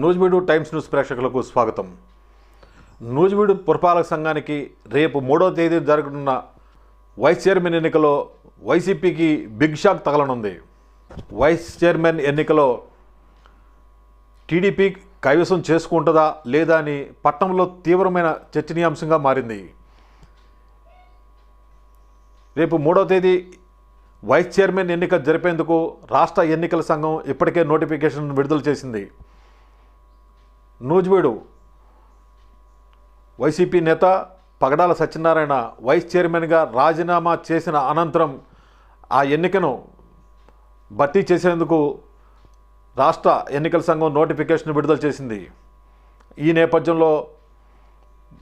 Nuzvid times news ప్రేక్షకులకు స్వాగతం. నూజివీడు పురపాలక సంఘానికి రేపు మూడో తేదీ జరగనున్న వైస్ చైర్మన్ ఎన్నికలో వైసీపీకి బిగ్ షాక్ తగలనుంది. వైస్ చైర్మన్ ఎన్నికలో టీడీపీ కైవసం చేసుకుంటుందా లేదా అని పట్టణంలో తీవ్రమైన చర్చనీయాంశంగా మారింది. రేపు మూడో తేదీ వైస్ చైర్మన్ ఎన్నిక జరిపేందుకు రాష్ట్ర ఎన్నికల సంఘం ఇప్పటికే నోటిఫికేషన్ విడుదల చేసింది. నూజివీడు వైసీపీ నేత పగడాల సత్యనారాయణ వైస్ చైర్మన్గా రాజీనామా చేసిన అనంతరం ఆ ఎన్నికను భర్తీ చేసేందుకు రాష్ట్ర ఎన్నికల సంఘం నోటిఫికేషన్ విడుదల చేసింది. ఈ నేపథ్యంలో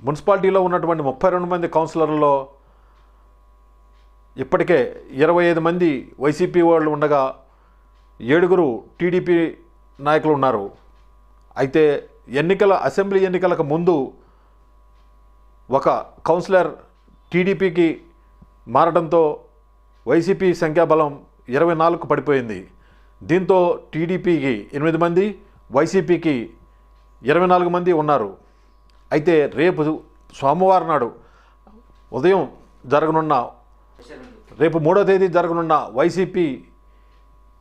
మున్సిపాలిటీలో ఉన్నటువంటి ముప్పై రెండు మంది కౌన్సిలర్లలో ఇప్పటికే ఇరవై ఐదు మంది వైసీపీ వాళ్ళు ఉండగా ఏడుగురు టీడీపీ నాయకులు ఉన్నారు. అయితే ఎన్నికల అసెంబ్లీ ఎన్నికలకు ముందు ఒక కౌన్సిలర్ టీడీపీకి మారడంతో వైసీపీ సంఖ్యాబలం ఇరవై నాలుగు పడిపోయింది. దీంతో టీడీపీకి ఎనిమిది మంది వైసీపీకి ఇరవై నాలుగు మంది ఉన్నారు. అయితే రేపు సోమవారం నాడు ఉదయం జరగనున్న రేపు మూడో తేదీ జరగనున్న వైసీపీ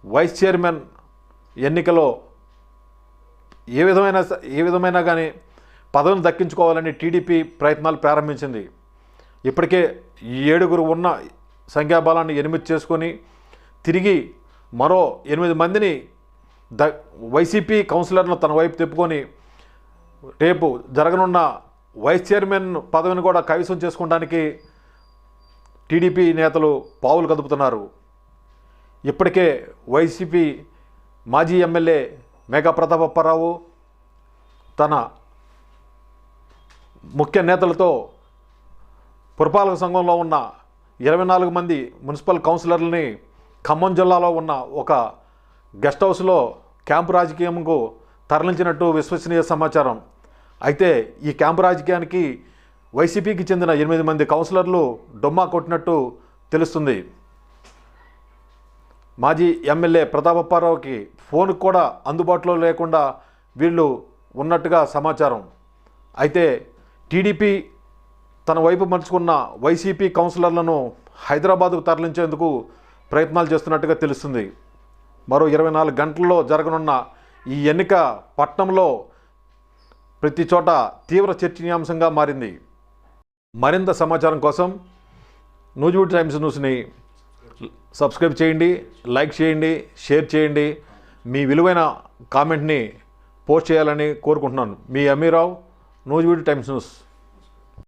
వైస్ చైర్మన్ ఎన్నికలో ఏ విధమైన ఏ విధమైనా కానీ పదవిని దక్కించుకోవాలని టీడీపీ ప్రయత్నాలు ప్రారంభించింది. ఇప్పటికే ఈ ఏడుగురు ఉన్న సంఖ్యాబలాన్ని ఎనిమిది చేసుకొని తిరిగి మరో ఎనిమిది మందిని ద వైసీపీ కౌన్సిలర్ను తన వైపు తిప్పుకొని రేపు జరగనున్న వైస్ చైర్మన్ పదవిని కూడా కైవసం చేసుకోవడానికి టీడీపీ నేతలు పావులు కదుపుతున్నారు. ఇప్పటికే వైసీపీ మాజీ ఎమ్మెల్యే మేఘా ప్రతాపప్పారావు తన ముఖ్య నేతలతో పురపాలక సంఘంలో ఉన్న ఇరవై నాలుగు మంది మున్సిపల్ కౌన్సిలర్లని ఖమ్మం జిల్లాలో ఉన్న ఒక గెస్ట్ హౌస్లో క్యాంపు రాజకీయంకు తరలించినట్టు విశ్వసనీయ సమాచారం. అయితే ఈ క్యాంపు రాజకీయానికి వైసీపీకి చెందిన ఎనిమిది మంది కౌన్సిలర్లు డొమ్మా కొట్టినట్టు తెలుస్తుంది. మాజీ ఎమ్మెల్యే ప్రతాపప్పారావుకి ఫోన్ కూడా అందుబాటులో లేకుండా వీళ్ళు ఉన్నట్టుగా సమాచారం. అయితే టీడీపీ తన వైపు మలుచుకున్న వైసీపీ కౌన్సిలర్లను హైదరాబాద్కు తరలించేందుకు ప్రయత్నాలు చేస్తున్నట్టుగా తెలుస్తుంది. మరో ఇరవై నాలుగు గంటల్లో జరగనున్న ఈ ఎన్నిక పట్నంలో ప్రతి చోట తీవ్ర చర్చనీయాంశంగా మారింది. మరింత సమాచారం కోసం నూజివీడ్ టైమ్స్ న్యూస్ని సబ్స్క్రైబ్ చేయండి లైక్ చేయండి షేర్ చేయండి. మీ విలువైన కామెంట్ని పోస్ట్ చేయాలని కోరుకుంటున్నాను. మీ అమీరావు నూజివీడ్ టైమ్స్ న్యూస్.